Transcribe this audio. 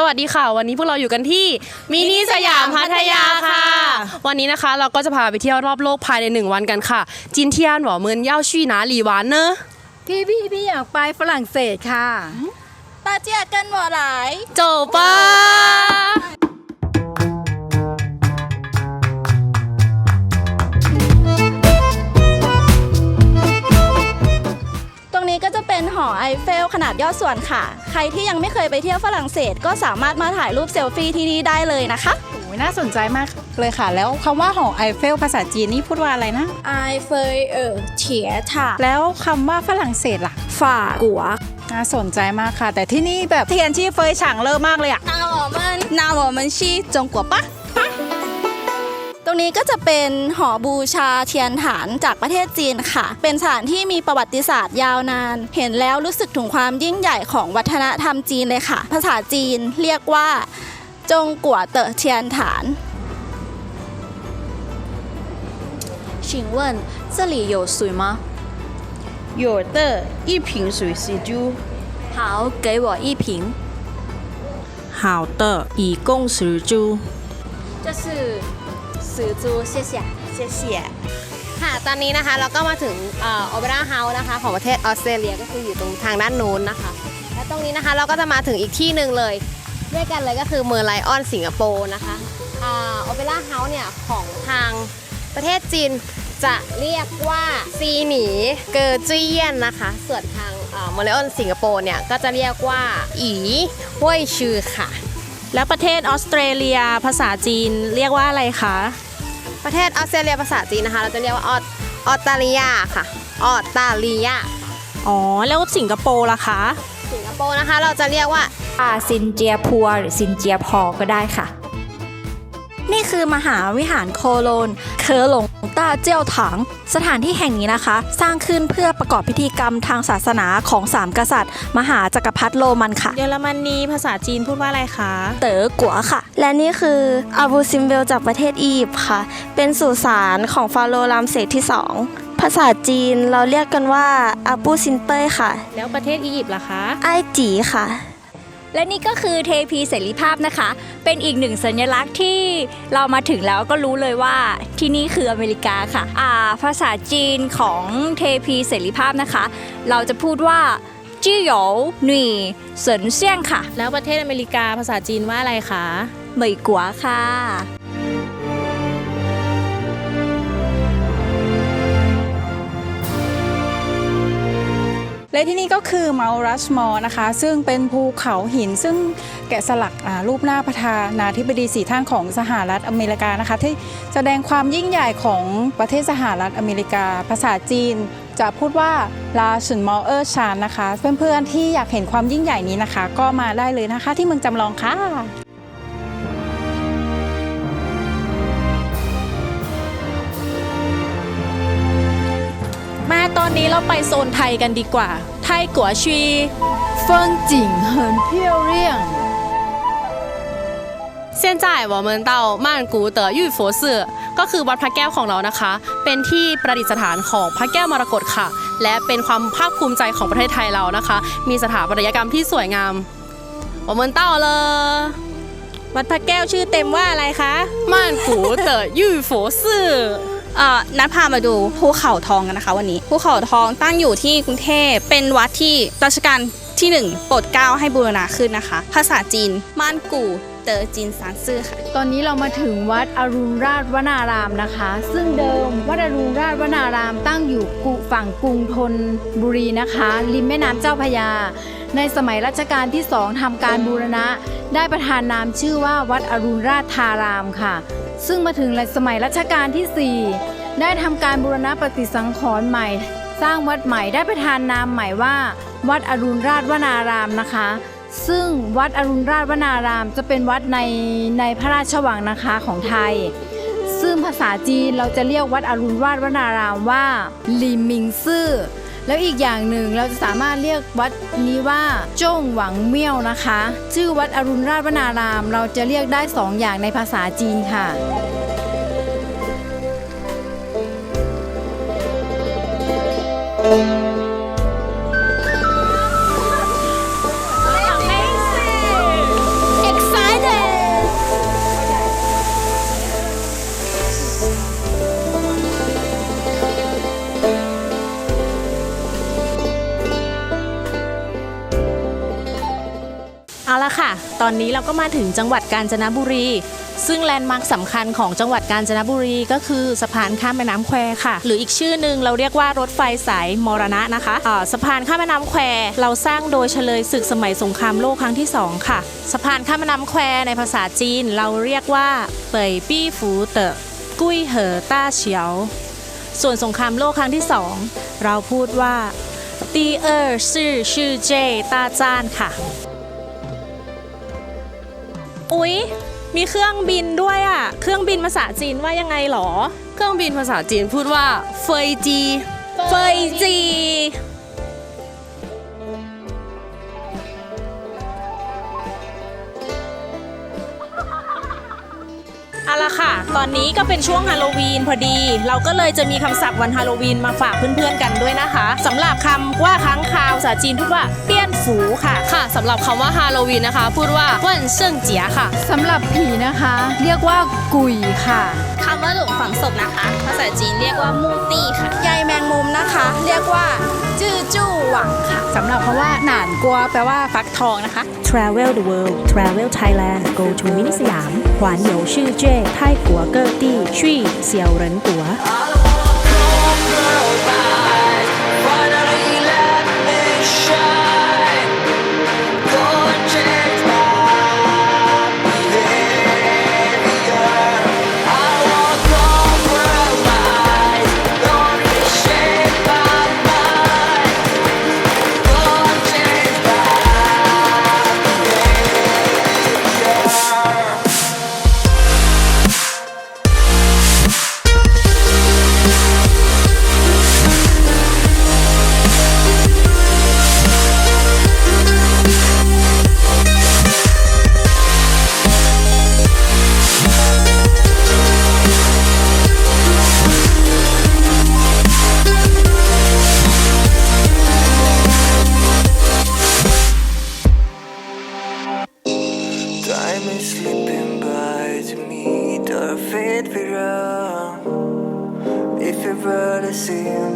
สวัสดีค่ะ วันนี้พวกเราอยู่กันที่มินิสยามพัทยาค่ะ วันนี้นะคะเราก็จะพาไปเที่ยวรอบโลกภายใน 1 วันกันค่ะ จินเทียนหวอเมินเย่าชี่นาลีหวานเนอะพี่พี่พี่อยากไปฝรั่งเศสค่ะ ตาเจียกันหวอหลาย โจเปอร ยอดส่วนค่ะ ใครที่ยังไม่เคยไปเที่ยวฝรั่งเศส ก็สามารถมาถ่ายรูปเซลฟี่ที่นี่ได้เลยนะคะ โอ้ยน่าสนใจมากเลยค่ะ แล้วคำว่าหอไอเฟลภาษาจีนนี่พูดว่าอะไรนะ ไอเฟลเออเฉียถ่า แล้วคำว่าฝรั่งเศสล่ะ ฝ่ากัว น่าสนใจมากค่ะ แต่ที่นี่แบบเทียนที่เฟยฉางเลอะมากเลยอะ 那我们那我们去中国吧 ตรงนี้ก็จะเป็นหอบูชาเทียนฐานจากประเทศจีนค่ะ เป็นสถานที่มีประวัติศาสตร์ยาวนาน เห็นแล้วรู้สึกถึงความยิ่งใหญ่ของวัฒนธรรมจีนเลยค่ะ ภาษาจีนเรียกว่า จงกัวเต๋อเทียนฐาน 请问这里有水吗？有的，一瓶水十铢。好，给我一瓶。好的，一共十铢。这是 ซื้อจูเชี่ยเชี่ยเชี่ยค่ะ ตอนนี้นะคะเราก็มาถึงโอเปร่าเฮาส์นะคะ ของประเทศออสเตรเลียก็คืออยู่ตรงทางด้านโน้นนะคะ และตรงนี้นะคะเราก็จะมาถึงอีกที่หนึ่งเลยด้วยกันเลยก็คือเมอร์ไลออนสิงคโปร์นะคะโอเปร่าเฮาส์เนี่ยของทางประเทศจีนจะเรียกว่าซีหนีเกอร์จียนนะคะ ส่วนทางเมอร์ไลออนสิงคโปร์เนี่ยก็จะเรียกว่าอีห้วยชื่อค่ะแล้วประเทศออสเตรเลียภาษาจีนเรียกว่าอะไรคะ ประเทศออสเตรเลียภาษาจีนนะคะ เราจะเรียกว่าออสออสตาลียาค่ะ ออสตาลียาอ๋อ แล้วสิงคโปร์ล่ะคะ สิงคโปร์นะคะ เราจะเรียกว่า อ่าซินเจียพัวหรือซินเจียพอก็ได้ค่ะ นี่คือมหาวิหารโคโลน เคอหลงต้าเจี้ยวถัง สถานที่แห่งนี้นะคะ สร้างขึ้นเพื่อประกอบพิธีกรรมทางศาสนาของสามกษัตริย์ มหาจักรพรรดิโรมันค่ะ เยอรมนีภาษาจีนพูดว่าอะไรคะ เต๋อกัวค่ะ และนี่คืออาบูซิมเบลจากประเทศอียิปต์ค่ะ เป็นสุสานของฟาโรห์รามเสสที่2ภาษาจีนเราเรียกกันว่าอาบูซินเต้ยค่ะ แล้วประเทศอียิปต์ล่ะคะไอจีค่ะ และนี่ก็คือเทพีเสรีภาพนะคะ เป็นอีกหนึ่งสัญลักษณ์ที่เรามาถึงแล้วก็รู้เลยว่าที่นี่คืออเมริกาค่ะอ่าภาษาจีนของเทพีเสรีภาพนะคะ เราจะพูดว่าจื้อหยาหนุ่ยเสินเซี่ยงค่ะ แล้วประเทศอเมริกาภาษาจีนว่าอะไรคะเหมยกัวค่ะ และที่นี่ก็คือเมารัชมอร์นะคะ ซึ่งเป็นภูเขาหิน ซึ่งแกะสลักรูปหน้าประธานาธิบดีสีท่านของสหรัฐอเมริกานะคะ ที่แสดงความยิ่งใหญ่ของประเทศสหรัฐอเมริกา ภาษาจีนจะพูดว่าลาชุนมอเออร์ชานนะคะ เพื่อนๆที่อยากเห็นความยิ่งใหญ่นี้นะคะ ก็มาได้เลยนะคะที่เมืองจำลองค่ะ อนนี้เราไปโซนไทยกันดีกว่า ไทยกัวชี 风景很漂亮现在我们到曼谷的玉佛寺ก็คือวัดพระแก้วของเรานะคะ เป็นที่ประดิษฐานของพระแก้วมรกตค่ะ และเป็นความภาคภูมิใจของประเทศไทยเรานะคะ มีสถาปัตยกรรมที่สวยงาม我们到了 วัดพระแก้วชื่อเต็มว่าอะไรคะ 曼谷的玉佛寺 เอ่อนัดพามาดูภูเขาทองกันนะคะ วันนี้ภูเขาทองตั้งอยู่ที่กรุงเทพเป็นวัดที่รัชกาลที่หนึ่งโปรดเกล้าให้บูรณาขึ้นนะคะ ภาษาจีนม่านกู่เตอจีนซานซื่อค่ะ ตอนนี้เรามาถึงวัดอรุณราชวนารามนะคะ ซึ่งเดิมวัดอรุณราชวนารามตั้งอยู่กุฝั่งกรุงธนบุรีนะคะ ริมแม่น้ำเจ้าพยา ในสมัยรัชกาลที่สองทำการบูรณะ ได้ประทานนามชื่อว่าวัดอรุณราชธารามค่ะ ซึ่งมาถึงสมัยรัชกาลที่ 4 ได้ทำการบูรณะปฏิสังขรณ์ใหม่ สร้างวัดใหม่ได้ประทานนามใหม่ว่า วัดอรุณราชวนารามนะคะ ซึ่งวัดอรุณราชวนารามจะเป็นวัดในในพระราชวังนะคะของไทย ซึ่งภาษาจีนเราจะเรียกวัดอรุณราชวนารามว่าลิมิงซื่อ แล้วอีกอย่างหนึ่งเราจะสามารถเรียกวัดนี้ว่าจ้งหวังเมี่ยวนะคะ ชื่อวัดอรุณราชวนาราม เราจะเรียกได้สองอย่างในภาษาจีนค่ะเค่ะ ตอนนี้เราก็มาถึงจังหวัดกาญจนบุรี ซึ่งแลนด์มาร์คสำคัญของจังหวัดกาญจนบุรีก็คือสะพานข้ามแม่น้ำแควค่ะ หรืออีกชื่อหนึ่งเราเรียกว่ารถไฟสายมรณะนะคะอ่าสะพานข้ามแม่น้ำแควเราสร้างโดยเฉลยศึกสมัยสงครามโลกครั้งที่ 2 ค่ะสะพานข้ามแม่น้ำแควในภาษาจีน เราเรียกว่าเป่ยปี้ฟูเตอกุ้ยเหอต้าเฉียว ส่วนสงครามโลกครั้งที่ 2 เราพูดว่าตีเออร์ชื่อชื่อเจต้าจานค่ะ อุ๊ย มีเครื่องบินด้วยอะ เครื่องบินภาษาจีนว่ายังไงหรอ เครื่องบินภาษาจีนพูดว่าเฟยจี เฟยจี ตอนนี้ก็เป็นช่วงฮาโลวีนพอดี เราก็เลยจะมีคำศัพท์วันฮาโลวีนมาฝากเพื่อนๆกันด้วยนะคะสำหรับคำว่าค้างคาวภาษาจีนพูดว่าเปี้ยนฝูค่ะ ค่ะสำหรับคำว่าฮาโลวีนนะคะ พูดว่าวันเซิงเจียค่ะสำหรับผีนะคะ เรียกว่ากุยค่ะคำว่าหลุมฝังศพนะคะ ภาษาจีนเรียกว่ามูตี้ค่ะใยแมงมุมนะคะ เรียกว่า จื้อจู้หวังค่ะ สำหรับคำว่าหนานกัวแปลว่าฟักทองนะคะ Travel the world, travel Thailand, go to mini สยาม环游世界，泰国各地去小人国。 see you.